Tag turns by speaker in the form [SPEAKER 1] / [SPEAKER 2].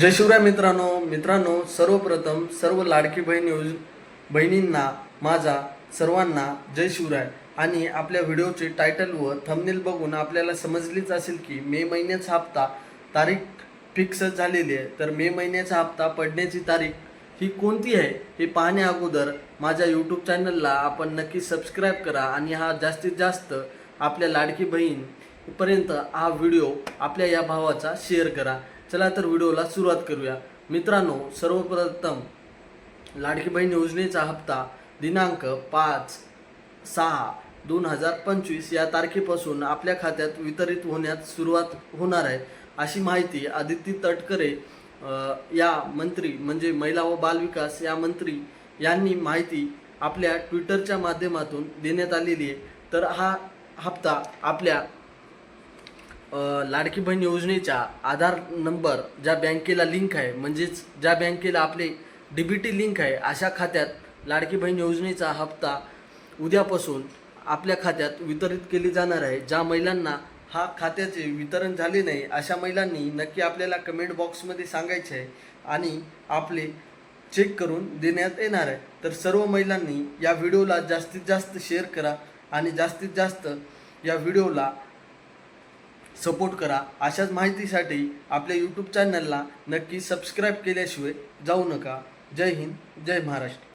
[SPEAKER 1] जय शिवराय मित्रांनो. मित्रांनो सर्वप्रथम सर्व लाडकी बहीण योज बहिणींना माझा सर्वांना जय शिवराय. आणि आपल्या व्हिडिओचे टायटल व थंबनेल बघून आपल्याला समजलीच असेल की मे महिन्याचा हप्ता तारीख फिक्स झालेली आहे. तर मे महिन्याचा हप्ता पडण्याची तारीख ही कोणती आहे? हे पाहण्या अगोदर माझ्या यूट्यूब चॅनलला आपण नक्की सबस्क्राईब करा आणि हा जास्तीत जास्त आपल्या लाडकी बहीणपर्यंत हा व्हिडिओ आपल्या या भावाचा शेअर करा. चला तर व्हिडिओला सुरुवात करूया. मित्रांनो सर्वप्रथम लाडकी बहीण योजनेचा हप्ता दिनांक पाच सहा दोन हजार पंचवीस या तारखेपासून आपल्या खात्यात वितरित होण्यास सुरुवात होणार आहे. अशी माहिती आदित्य तटकरे या मंत्री म्हणजे महिला व बालविकास या मंत्री यांनी माहिती आपल्या ट्विटरच्या माध्यमातून देण्यात आलेली आहे. तर हा हप्ता आपल्या लाडकी बहीण योजनेच्या आधार नंबर ज्या बँकेला लिंक आहे म्हणजेच ज्या बँकेला आपले डी बी टी लिंक आहे अशा खात्यात लाडकी बहीण योजनेचा हप्ता उद्यापासून आपल्या खात्यात वितरित केली जाणार आहे. ज्या महिलांना हा खात्याचे वितरण झाले नाही अशा महिलांनी नक्की आपल्याला कमेंट बॉक्समध्ये सांगायचे आहे आणि आपले चेक करून देण्यात येणार आहे. तर सर्व महिलांनी या व्हिडिओला जास्तीत जास्त शेअर करा आणि जास्तीत जास्त या व्हिडिओला सपोर्ट करा. अशाच माहितीसाठी आपल्या यूट्यूब चॅनलला नक्की सबस्क्राईब केल्याशिवाय जाऊ नका. जय हिंद जय महाराष्ट्र.